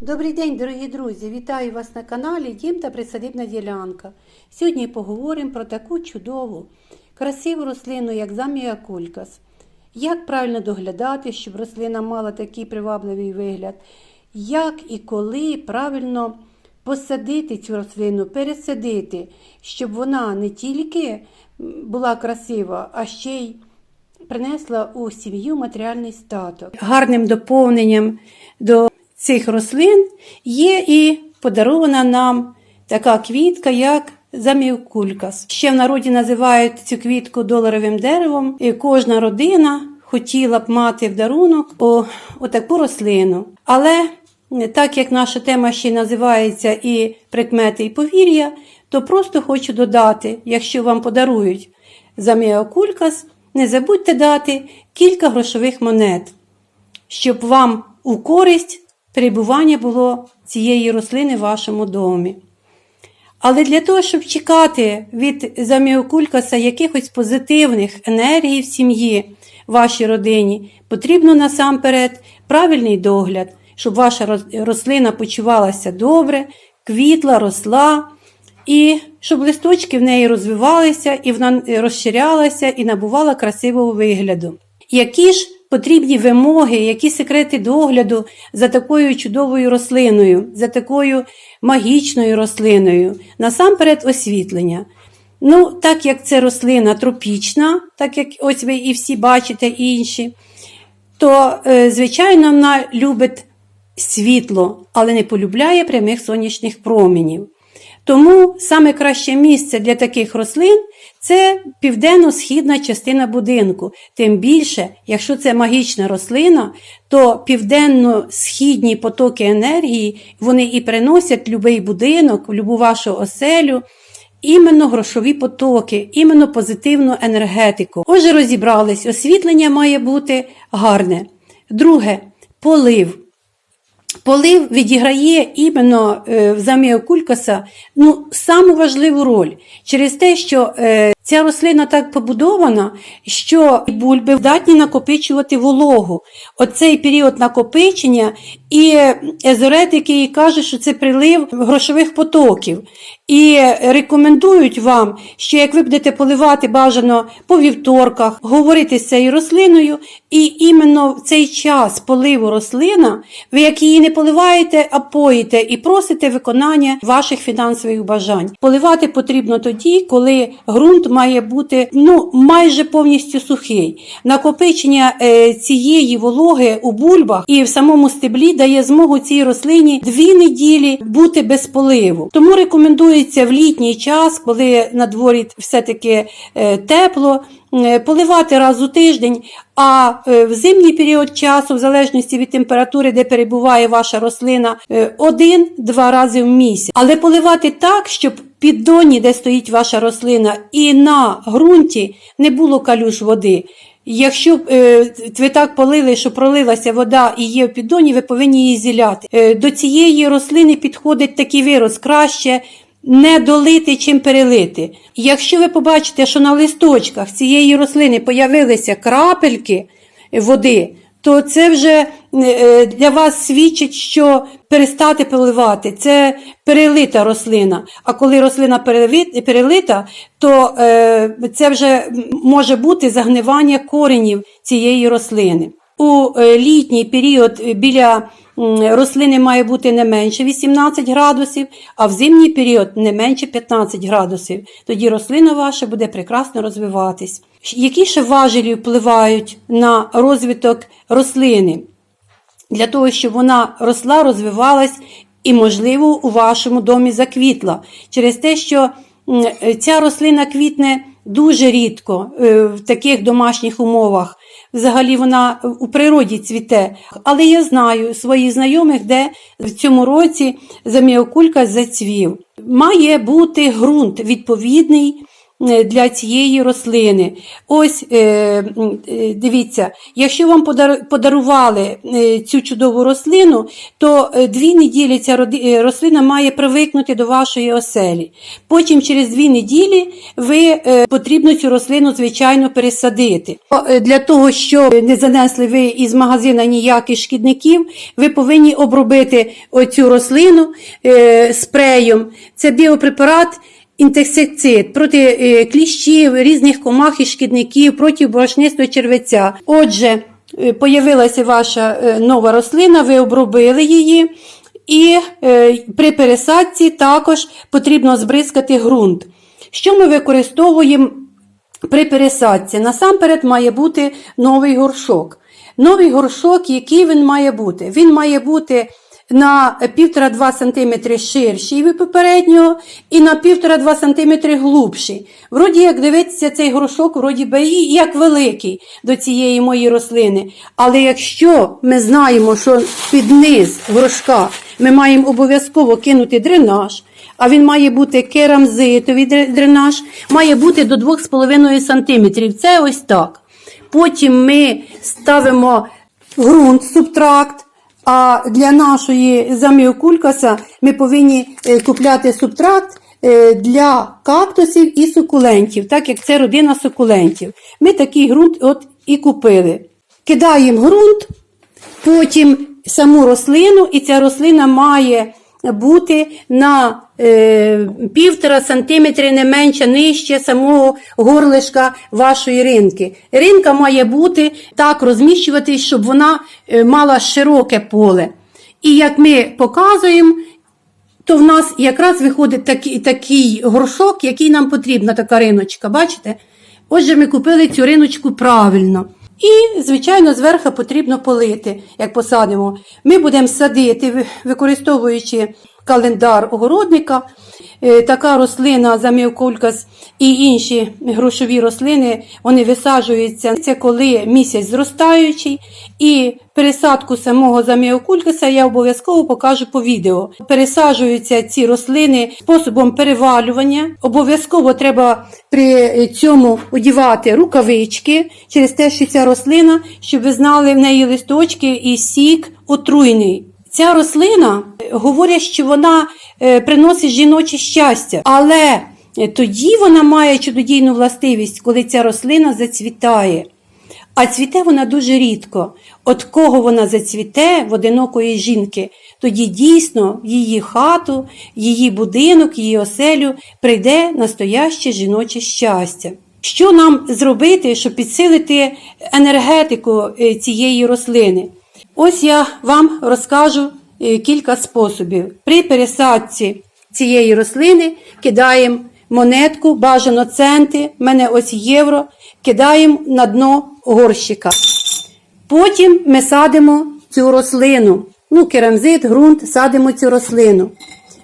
Добрий день, дорогі друзі! Вітаю вас на каналі Дім та Присадибна ділянка. Сьогодні поговоримо про таку чудову, красиву рослину, як замія кулькас. Як правильно доглядати, щоб рослина мала такий привабливий вигляд, як і коли правильно посадити цю рослину, пересадити, щоб вона не тільки була красива, а ще й принесла у сім'ю матеріальний статок. Гарним доповненням до цих рослин є і подарована нам така квітка, як замівкулькас. Ще в народі називають цю квітку доларовим деревом, і кожна родина хотіла б мати в дарунок отаку рослину. Але так як наша тема ще називається і прикмети, і повір'я, то просто хочу додати, якщо вам подарують заміокулькас, не забудьте дати кілька грошових монет, щоб вам у користь перебування було цієї рослини в вашому домі. Але для того, щоб чекати від заміокулькаса якихось позитивних енергій в сім'ї, вашій родині, потрібно насамперед правильний догляд, щоб ваша рослина почувалася добре, квітла, росла, і щоб листочки в неї розвивалися, і вона розширялася і набувала красивого вигляду. Які ж потрібні вимоги, які секрети догляду за такою чудовою рослиною, за такою магічною рослиною? Насамперед освітлення. Ну, так як це рослина тропічна, так як ось ви і всі бачите інші, то, е, звичайно, вона любить світло, але не полюбляє прямих сонячних промінів. Тому саме краще місце для таких рослин це південно-східна частина будинку. Тим більше, якщо це магічна рослина, то південно-східні потоки енергії вони і приносять любий будинок, любу вашу оселю. Іменно грошові потоки, іменно позитивну енергетику. Отже, розібрались, освітлення має бути гарне. Друге полив. Полив відіграє іменно в замію Кулькаса ну, саму важливу роль. Через те, що е, ця рослина так побудована, що бульби здатні накопичувати вологу. Оцей період накопичення і езоретики кажуть, що це прилив грошових потоків. І рекомендують вам, що як ви будете поливати бажано по вівторках, говорити з цією рослиною, і іменно в цей час поливу рослина, ви як її не поливаєте, а поїте і просите виконання ваших фінансових бажань. Поливати потрібно тоді, коли ґрунт має бути ну, майже повністю сухий. Накопичення е, цієї вологи у бульбах і в самому стеблі дає змогу цій рослині дві неділі бути без поливу. Тому рекомендується в літній час, коли на дворі все-таки е, тепло, е, поливати раз у тиждень, а в зимній період часу, в залежності від температури, де перебуває ваша рослина, один-два рази в місяць. Але поливати так, щоб піддоні, де стоїть ваша рослина, і на ґрунті не було калюж води. Якщо е, ви так полили, що пролилася вода і є в піддоні, ви повинні її зіляти. Е, до цієї рослини підходить такий вираз краще не долити, чим перелити. Якщо ви побачите, що на листочках цієї рослини появилися крапельки води, то це вже для вас свідчить, що перестати поливати. Це перелита рослина. А коли рослина перелита, то е, це вже може бути загнивання коренів цієї рослини. У е, літній період е, біля рослини має бути не менше 18 градусів, а в зимній період не менше 15 градусів. Тоді рослина ваша буде прекрасно розвиватись. Які ще важелі впливають на розвиток рослини? Для того, щоб вона росла, розвивалась і, можливо, у вашому домі заквітла. Через те, що ця рослина квітне дуже рідко е, в таких домашніх умовах. Взагалі вона у природі цвіте. Але я знаю своїх знайомих, де в цьому році заміокулька зацвів. Має бути ґрунт відповідний для цієї рослини. Ось е, е, дивіться, якщо вам подарували е, цю чудову рослину, то е, дві неділі ця е, рослина має привикнути до вашої оселі. Потім через дві неділі ви е, потрібно цю рослину, звичайно, пересадити. Е, Для того, щоб не занесли ви із магазина ніяких шкідників, ви повинні обробити оцю рослину е, спреєм. Це біопрепарат. Інсектицид проти е, кліщів, різних комах і шкідників, проти борошнистого червеця. Отже, е, появилася ваша е, нова рослина, ви обробили її, і при пересадці також потрібно збризкати ґрунт. Що ми використовуємо при пересадці? Насамперед має бути новий горшок. Новий горшок, який він має бути? Він має бути на 1,5-2 см ширший від попереднього і на 1,5-2 см глубший. Вроді як дивитися цей горшок, вроді би і як великий до цієї моєї рослини. Але якщо ми знаємо, що під низ горшка ми маємо обов'язково кинути дренаж, а він має бути керамзитовий дренаж, має бути до 2,5 см. Це ось так. Потім ми ставимо ґрунт, субтракт. А для нашої заміокулькаса ми повинні е, купляти субтракт е, для кактусів і сукулентів, так як це родина сукулентів. Ми такий ґрунт от і купили. Кидаємо ґрунт, потім саму рослину, і ця рослина має бути на е, півтора сантиметри не менше нижче самого горлишка вашої ринки. Ринка має бути так розміщуватись, щоб вона е, мала широке поле. І як ми показуємо, то в нас якраз виходить такий, такий горшок, який нам потрібна, така риночка. Бачите? Отже, ми купили цю риночку правильно. І, звичайно, зверху потрібно полити, як посадимо. Ми будемо садити, використовуючи календар огородника. Е, Така рослина заміокулькас і інші грошові рослини вони висаджуються це коли місяць зростаючий, і пересадку самого заміокулькаса я обов'язково покажу по відео. Пересаджуються ці рослини способом перевалювання. Обов'язково треба при цьому одівати рукавички через те, що ця рослина, щоб ви знали, в неї листочки і сік отруйний. Ця рослина говорять, що вона е, приносить жіноче щастя, але е, тоді вона має чудодійну властивість, коли ця рослина зацвітає. А цвіте вона дуже рідко. От кого вона зацвіте в одинокої жінки, тоді дійсно в її хату, її будинок, її оселю прийде настояще жіноче щастя. Що нам зробити, щоб підсилити енергетику е, цієї рослини? Ось я вам розкажу е, кілька способів. При пересадці цієї рослини кидаємо монетку, бажано центи, в мене ось євро, кидаємо на дно горщика. Потім ми садимо цю рослину. Ну, керамзит, ґрунт, садимо цю рослину.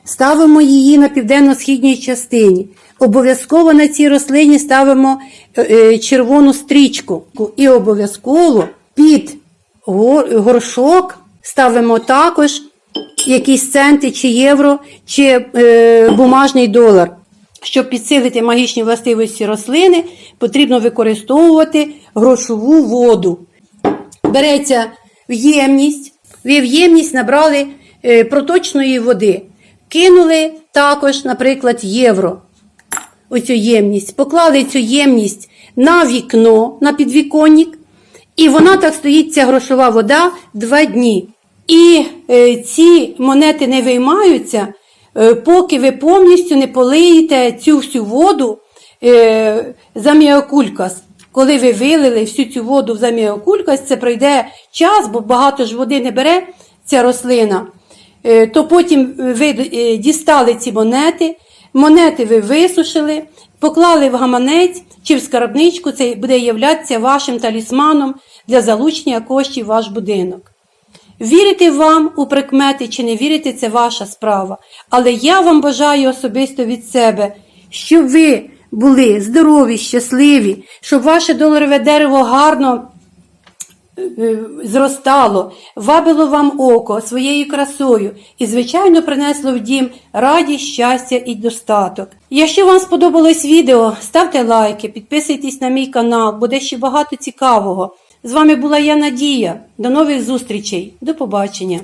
Ставимо її на південно-східній частині. Обов'язково на цій рослині ставимо е, е, червону стрічку. І обов'язково під горшок ставимо також якісь центи чи євро, чи е, бумажний долар. Щоб підсилити магічні властивості рослини, потрібно використовувати грошову воду. Береться в ємність, ви в ємність набрали е, проточної води, кинули також, наприклад, євро. Оцю ємність, поклали цю ємність на вікно, на підвіконник, і вона так стоїть, ця грошова вода, два дні. І е, ці монети не виймаються, е, поки ви повністю не полиєте цю всю воду е, за міокулькас. Коли ви вилили всю цю воду в заміокулькас, це пройде час, бо багато ж води не бере ця рослина. Е, то потім ви е, дістали ці монети, монети ви висушили, поклали в гаманець чи в скарбничку, це буде являтися вашим талісманом для залучення коштів в ваш будинок. Вірити вам у прикмети чи не вірити, це ваша справа. Але я вам бажаю особисто від себе, щоб ви були здорові, щасливі, щоб ваше доларове дерево гарно зростало, вабило вам око своєю красою і, звичайно, принесло в дім радість, щастя і достаток. Якщо вам сподобалось відео, ставте лайки, підписуйтесь на мій канал, буде ще багато цікавого. З вами була я Надія. До нових зустрічей. До побачення.